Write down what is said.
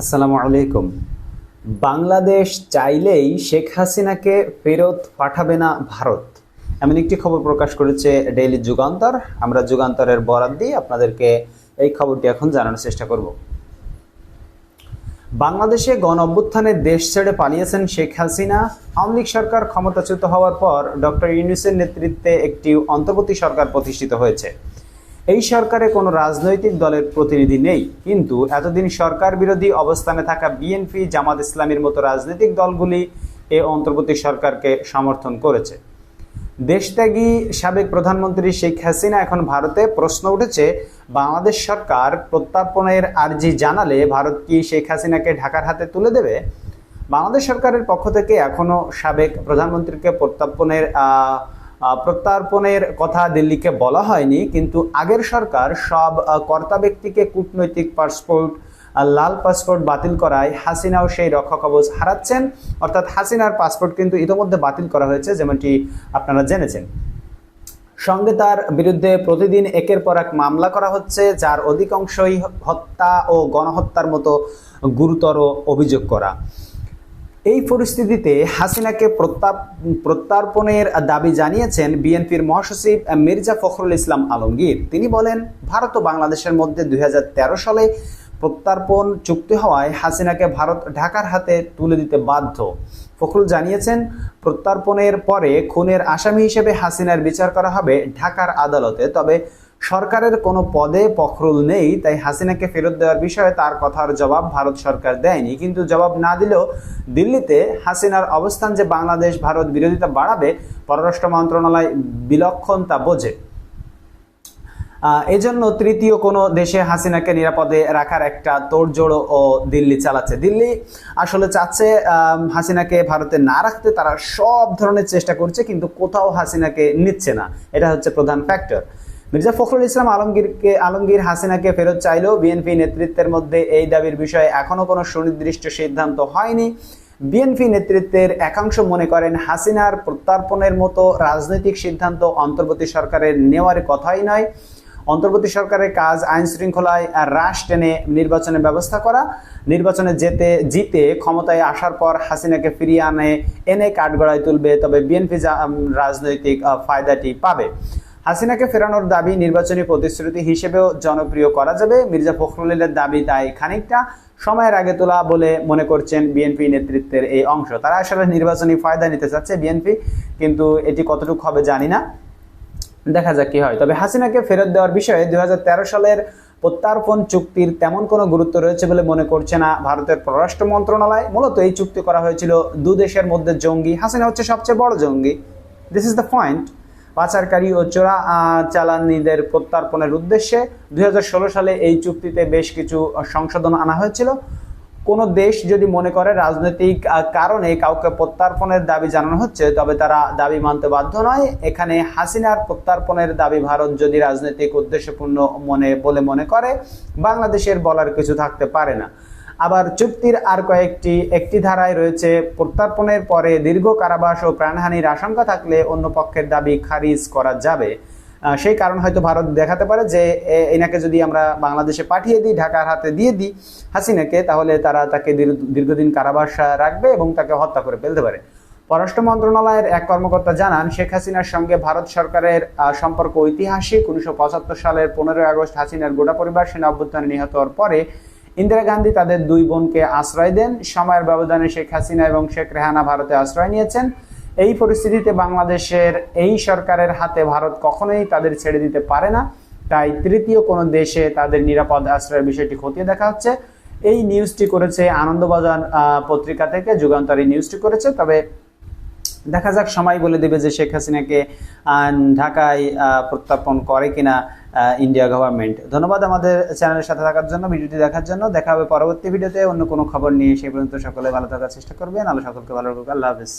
আসসালামু আলাইকুম। বাংলাদেশ চাইলেই শেখ হাসিনাকে ফেরত পাঠাবে না ভারত। এমন একটি খবর প্রকাশ করেছে ডেইলি যুগান্তর। আমরা যুগান্তরের বরাদ দিয়ে আপনাদেরকে এই খবরটি এখন জানানোর চেষ্টা করব। বাংলাদেশে গণ অভ্যুত্থানে দেশ ছেড়ে পালিয়েছেন শেখ হাসিনা। আওয়ামী লীগ সরকার ক্ষমতাচ্যুত হওয়ার পর ডক্টর ইউনুসের নেতৃত্বে একটি অন্তর্বর্তী সরকার প্রতিষ্ঠিত হয়েছে। এই সরকারে কোনো রাজনৈতিক দলের প্রতিনিধি নেই। কিন্তু এতদিন সরকার বিরোধী অবস্থানে থাকা বিএনপি, জামাত ইসলামের মতো রাজনৈতিক দলগুলি এ অন্তর্বর্তী সরকারকে সমর্থন করেছে। দেশত্যাগী সাবেক প্রধানমন্ত্রী শেখ হাসিনা এখন ভারতে প্রশ্ন উঠেছে, বাংলাদেশ সরকার প্রত্যার্পণের আর্জি জানালে ভারত কি শেখ হাসিনাকে ঢাকার হাতে তুলে দেবে? বাংলাদেশ সরকারের পক্ষ থেকে এখনও সাবেক প্রধানমন্ত্রীকে প্রত্যার্পণের প্রত্যার্পণের কথা দিল্লিকে বলা হয়নি, কিন্তু আগের সরকার সব কর্তা ব্যক্তিকে কূটনৈতিক পাসপোর্ট লাল পাসপোর্ট বাতিল করায় হাসিনাও সেই রক্ষা কবচ হারাচ্ছেন। অর্থাৎ হাসিনার পাসপোর্ট কিন্তু ইতোমধ্যে বাতিল করা হয়েছে, যেমনটি আপনারা জেনেছেন। সঙ্গে তার বিরুদ্ধে প্রতিদিন একের পর এক মামলা করা হচ্ছে, যার অধিকাংশই হত্যা ও গণহত্যার মতো গুরুতর অভিযোগ করা। এই পরিস্থিতিতে হাসিনাকে প্রত্যার্পণের দাবি জানিয়েছেন বিএনপির মহাসচিব মির্জা ফখরুল ইসলাম আলমগীর। তিনি বলেন, ভারত ও বাংলাদেশের মধ্যে দুই হাজার তেরো সালে প্রত্যার্পণ চুক্তি হওয়ায় হাসিনাকে ভারত ঢাকার হাতে তুলে দিতে বাধ্য। ফখরুল জানিয়েছেন, প্রত্যার্পণের পরে খুনের আসামি হিসেবে হাসিনার বিচার করা হবে ঢাকার আদালতে, তবে সরকারের কোনো পদে পখরুল নেই, তাই হাসিনাকে ফেরত দেওয়ার বিষয়ে তার কথার জবাব ভারত সরকার দেয়নি। কিন্তু জবাব না দিলেও দিল্লিতে হাসিনার অবস্থান যে বাংলাদেশ, ভারত বিরোধিতা বাড়াবে, পররাষ্ট্র মন্ত্রণালয় বিলক্ষণ তা বোঝে। এজন্য তৃতীয় কোনো দেশে হাসিনাকে নিরাপদে রাখার একটা তোড়জোড় ও দিল্লি চালাচ্ছে। দিল্লি আসলে চাচ্ছে হাসিনাকে ভারতে না রাখতে তারা সব ধরনের চেষ্টা করছে, কিন্তু কোথাও হাসিনাকে নিচ্ছে না। এটা হচ্ছে প্রধান ফ্যাক্টর মির্জা ফখরুল ইসলাম আলমগীরকে, আলমগীর হাসিনাকে ফেরত চাইলেও বিএনপি নেতৃত্বের মধ্যে এই দাবির বিষয়ে এখনও কোনো সুনির্দিষ্ট সিদ্ধান্ত হয়নি। বিএনপি নেতৃত্বের একাংশ মনে করেন হাসিনার প্রত্যার্পণের মতো রাজনৈতিক সিদ্ধান্ত অন্তর্বর্তী সরকারের নেওয়ার কথাই নয়। অন্তর্বর্তী সরকারের কাজ আইন শৃঙ্খলায় হ্রাস টেনে নির্বাচনের ব্যবস্থা করা, নির্বাচনে যেতে, জিতে ক্ষমতায় আসার পর হাসিনাকে ফিরিয়ে আনে, এনে কাঠগড়ায় তুলবে, তবে বিএনপি রাজনৈতিক ফায়দাটি পাবে। হাসিনাকে ফেরানোর দাবি নির্বাচনী প্রতিশ্রুতি হিসেবেও জনপ্রিয় করা যাবে। মির্জা ফখরুলের দাবি তাই খানিকটা সময়ের আগে তোলা বলে মনে করছেন বিএনপি নেতৃত্বের এই অংশ। তারা আসলে নির্বাচনী ফায়দা নিতে চাচ্ছে বিএনপি, কিন্তু এটি কতটুকু হবে জানি না। দেখা যাক কি হয়। তবে হাসিনাকে ফেরত দেওয়ার বিষয়ে দুই হাজার তেরো সালের প্রত্যার্পণ চুক্তির তেমন কোনো গুরুত্ব রয়েছে বলে মনে করছে না ভারতের পররাষ্ট্র মন্ত্রণালয়। মূলত এই চুক্তি করা হয়েছিল দু দেশের মধ্যে জঙ্গি। হাসিনা হচ্ছে সবচেয়ে বড় জঙ্গি। দিস ইজ দ্য পয়েন্ট পাচারকারী ও চোরা চালানিদের প্রত্যার্পণের উদ্দেশ্যে দু হাজার ষোলো সালে এই চুক্তিতে বেশ কিছু সংশোধন আনা হয়েছিল। কোনো দেশ যদি মনে করে রাজনৈতিক কারণে কাউকে প্রত্যার্পণের দাবি জানানো হচ্ছে, তবে তারা দাবি মানতে বাধ্য নয়। এখানে হাসিনার প্রত্যার্পণের দাবি ভারত যদি রাজনৈতিক উদ্দেশ্যপূর্ণ মনে, বলে মনে করে, বাংলাদেশের বলার কিছু থাকতে পারে না। আবার চুক্তির আর কয়েকটি, একটি ধারায় রয়েছে, প্রত্যার্পণের পরে দীর্ঘ কারাবাস ও প্রাণহানির আশঙ্কা থাকলে অন্য পক্ষের দাবি খারিজ করা যাবে। সেই কারণ হয়তো ভারত দেখাতে পারে যে এনাকে যদি আমরা বাংলাদেশে পাঠিয়ে দিই, ঢাকার হাতে দিয়ে দিই হাসিনাকে, তাহলে তারা তাকে দীর্ঘদিন কারাবাস রাখবে এবং তাকে হত্যা করে ফেলতে পারে। পররাষ্ট্র মন্ত্রণালয়ের এক কর্মকর্তা জানান, শেখ হাসিনার সঙ্গে ভারত সরকারের সম্পর্ক ঐতিহাসিক। উনিশশো পঁচাত্তর সালের পনেরোই আগস্ট হাসিনার গোটা পরিবার সেনা অভ্যুত্থানে নিহত হওয়ার পরে ইন্দিরা গান্ধী তাদের দুই বোনকে আশ্রয় দেন। সময়ের ব্যবধানে শেখ হাসিনা এবং শেখ রেহানা ভারতে আশ্রয় নিয়েছেন। এই পরিস্থিতিতে বাংলাদেশের এই সরকারের হাতে ভারত কখনোই তাদের ছেড়ে দিতে পারে না। তাই তৃতীয় কোনো দেশে তাদের নিরাপদ আশ্রয়ের বিষয়টি খতিয়ে দেখা হচ্ছে। এই নিউজটি করেছে আনন্দবাজার পত্রিকা থেকে। যুগান্তর এই নিউজটি করেছে। তবে দেখা যাক, সময় বলে দেবে যে শেখ হাসিনাকে ঢাকায় প্রত্যাপন করে কিনা ইন্ডিয়া গভর্নমেন্ট। ধন্যবাদ আমাদের চ্যানেলের সাথে থাকার জন্য, ভিডিওটি দেখার জন্য। দেখা হবে পরবর্তী ভিডিওতে, অন্য কোনো খবর নিয়ে সেই পর্যন্ত সকলে ভালো থাকার চেষ্টা করবেন। আলো সকলকে ভালো রাখুক। আল্লাহ হাফিজ।